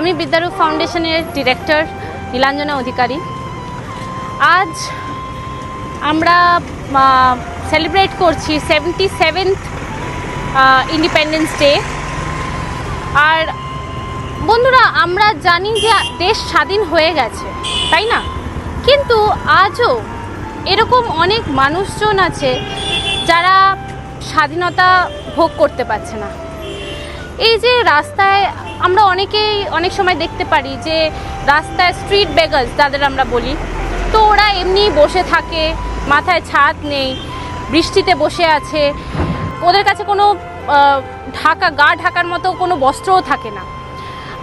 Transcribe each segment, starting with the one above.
আমি বিদ্যারূপ ফাউন্ডেশনের ডিরেক্টর, নীলাঞ্জনা অধিকারী। আজ আমরা সেলিব্রেট করছি সেভেন্টি সেভেন্থ ইন্ডিপেন্ডেন্স ডে আর বন্ধুরা, আমরা জানি যে দেশ স্বাধীন হয়ে গেছে, তাই না? কিন্তু আজও এরকম অনেক মানুষজন আছে যারা স্বাধীনতা ভোগ করতে পারছে না। এই যে রাস্তায় আমরা অনেকেই অনেক সময় দেখতে পারি যে রাস্তায় স্ট্রিট বেগার্স যাদের আমরা বলি, তো ওরা এমনি বসে থাকে, মাথায় ছাদ নেই, বৃষ্টিতে বসে আছে। ওদের কাছে কোনো ঢাকা, গা ঢাকার মতো কোনো বস্ত্রও থাকে না।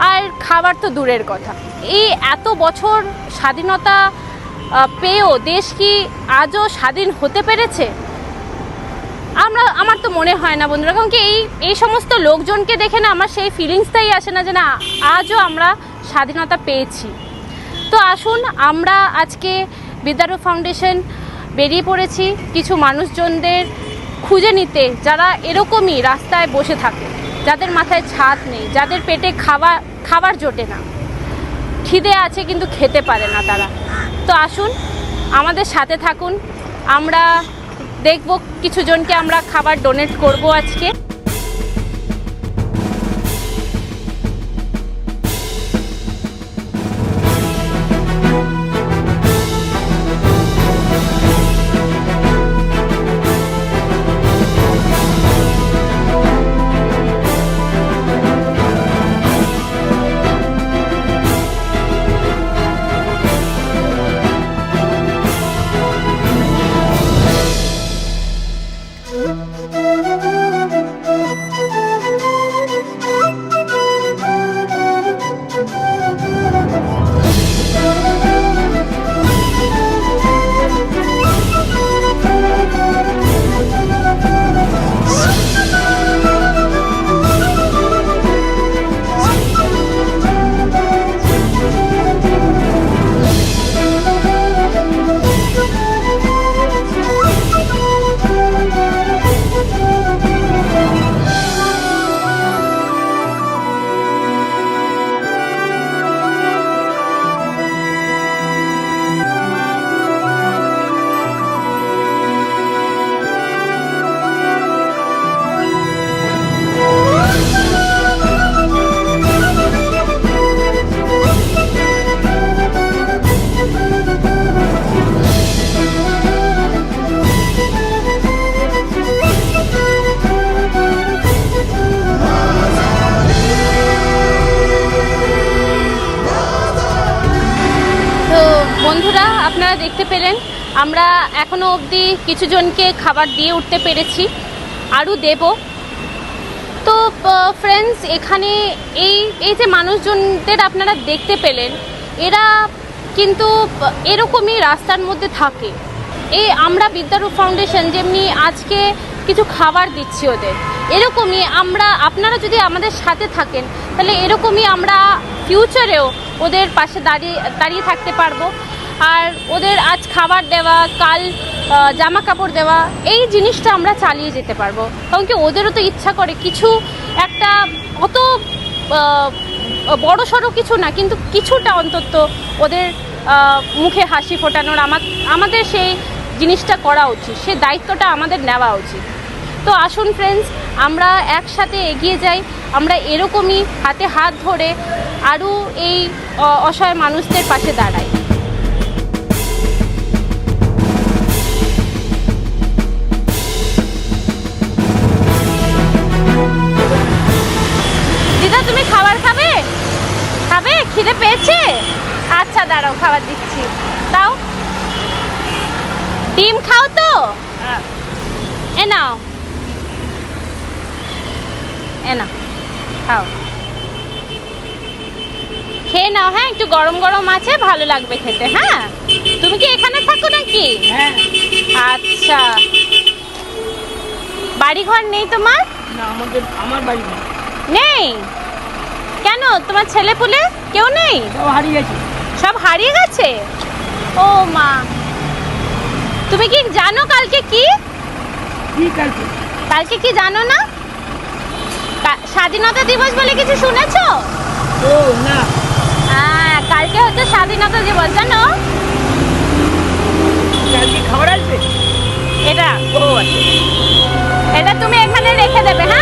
আর খাবার তো দূরের কথা। এই এত বছর স্বাধীনতা পেয়েও দেশ কি আজও স্বাধীন হতে পেরেছে? আমরা, আমার তো মনে হয় না বন্ধুরা, কারণ কি এই এই সমস্ত লোকজনকে দেখে না আমার সেই ফিলিংসটাই আসে না যে না, আজও আমরা স্বাধীনতা পেয়েছি। তো আসুন, আমরা আজকে বিদ্যারূপ ফাউন্ডেশন বেরিয়ে পড়েছি কিছু মানুষজনদের খুঁজে নিতে, যারা এরকমই রাস্তায় বসে থাকে, যাদের মাথায় ছাদ নেই, যাদের পেটে খাবার খাবার জোটে না। খিদে আছে কিন্তু খেতে পারে না তারা। তো আসুন, আমাদের সাথে থাকুন, আমরা দেখব কিছু জনকে আমরা খাবার ডোনেট করব আজকে। দেখতে পেলেন। আমরা এখনও অবধি কিছু জনকে খাবার দিয়ে উঠতে পেরেছি। আরও দেব। তো ফ্রেন্ডস এখানে এই এই যে মানুষজনদের আপনারা দেখতে পেলেন, এরা কিন্তু এরকমই রাস্তার মধ্যে থাকে। এই আমরা বিদ্যারূপ ফাউন্ডেশন যেমনি আজকে কিছু খাবার দিচ্ছি ওদের, এরকমই আমরা, আপনারা যদি আমাদের সাথে থাকেন, তাহলে এরকমই আমরা ফিউচারেও ওদের পাশে দাঁড়িয়ে দাঁড়িয়ে থাকতে পারব। আর ওদের আজ খাবার দেওয়া, কাল জামা কাপড় দেওয়া, এই জিনিসটা আমরা চালিয়ে যেতে পারব। কারণ কি ওদেরও তো ইচ্ছা করে কিছু একটা অত বড় সড়ো কিছু না, কিন্তু কিছুটা অন্তত ওদের মুখে হাসি ফোটানোর আমাদের সেই জিনিসটা করা উচিত, সে দায়িত্বটা আমাদের নেওয়া উচিত। তো আসুন ফ্রেন্ডস আমরা একসাথে এগিয়ে যাই, আমরা এরকমই হাতে হাত ধরে আরও এই অসহায় মানুষদের পাশে দাঁড়াই। খিদে পেয়েছে? আচ্ছা দাঁড়াও খাবার দিচ্ছি। তাও ডিম খাও তো? এ নাও। এ নাও খাও। খেয়ে নাও হ্যাঁ একটু গরম গরম আছে ভালো লাগবে খেতে হ্যাঁ? তুমি কি এখানে থাকো নাকি? হ্যাঁ। আচ্ছা। বাড়ি ঘর নেই তোমার? না আমাদের আমার বাড়ি নেই? কেন? তোমার ছেলে পুলে? কেউ নেই? সব হারিয়ে গেছে। সব হারিয়ে গেছে? ও মা। তুমি কি জানো কালকে কি? কি কালকে? কালকে কি জানো না? স্বাধীনতা দিবস বলে কিছু শুনেছো? ও না। হ্যাঁ কালকে হচ্ছে স্বাধীনতা দিবস জানো? কালকে খাবার আসবে? এটা ও এটা তুমি এখানে রেখে দেবে হ্যাঁ?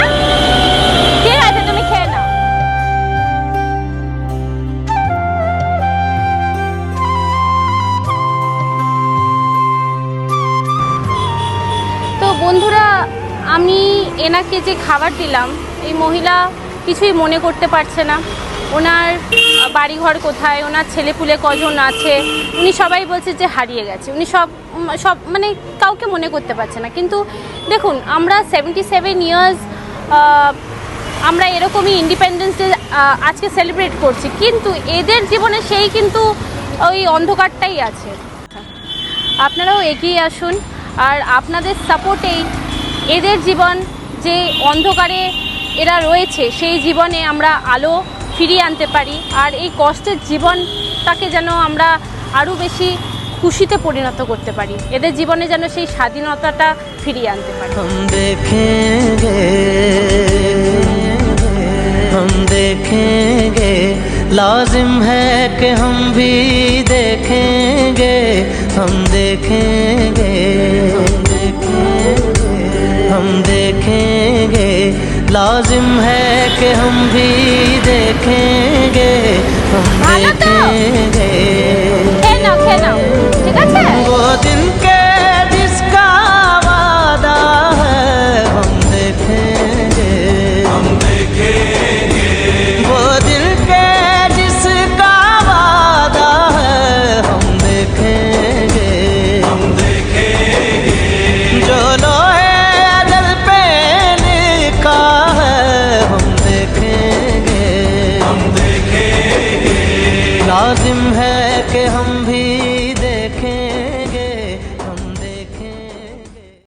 এনাকে যে খাবার দিলাম, এই মহিলা কিছুই মনে করতে পারছে না। ওনার বাড়িঘর কোথায়, ওনার ছেলেপুলে কজন আছে, উনি সবাই বলছে যে হারিয়ে গেছে। উনি সব সব মানে কাউকে মনে করতে পারছে না। কিন্তু দেখুন, আমরা সেভেন্টি সেভেন ইয়ার্স আমরা এরকমই ইন্ডিপেন্ডেন্স ডে আজকে সেলিব্রেট করছি। কিন্তু এদের জীবনে সেই কিন্তু ওই অন্ধকারটাই আছে। আপনারাও এগিয়ে আসুন, আর আপনাদের সাপোর্টেই এদের জীবন যে অন্ধকারে এরা রয়েছে সেই জীবনে আমরা আলো ফিরিয়ে আনতে পারি আর এই কষ্টের জীবনটাকে যেন আমরা আরও বেশি খুশিতে পরিণত করতে পারি এদের জীবনে যেন সেই স্বাধীনতাটা ফিরিয়ে আনতে পারি हम देखेंगे हम देखेंगे लाजिम है कि हम भी देखेंगे हम देखेंगे हम देखेंगे हम देखेंगे লাজিম হ্যাঁ কে হম ভি দেখেঙ্গে हम देखेंगे।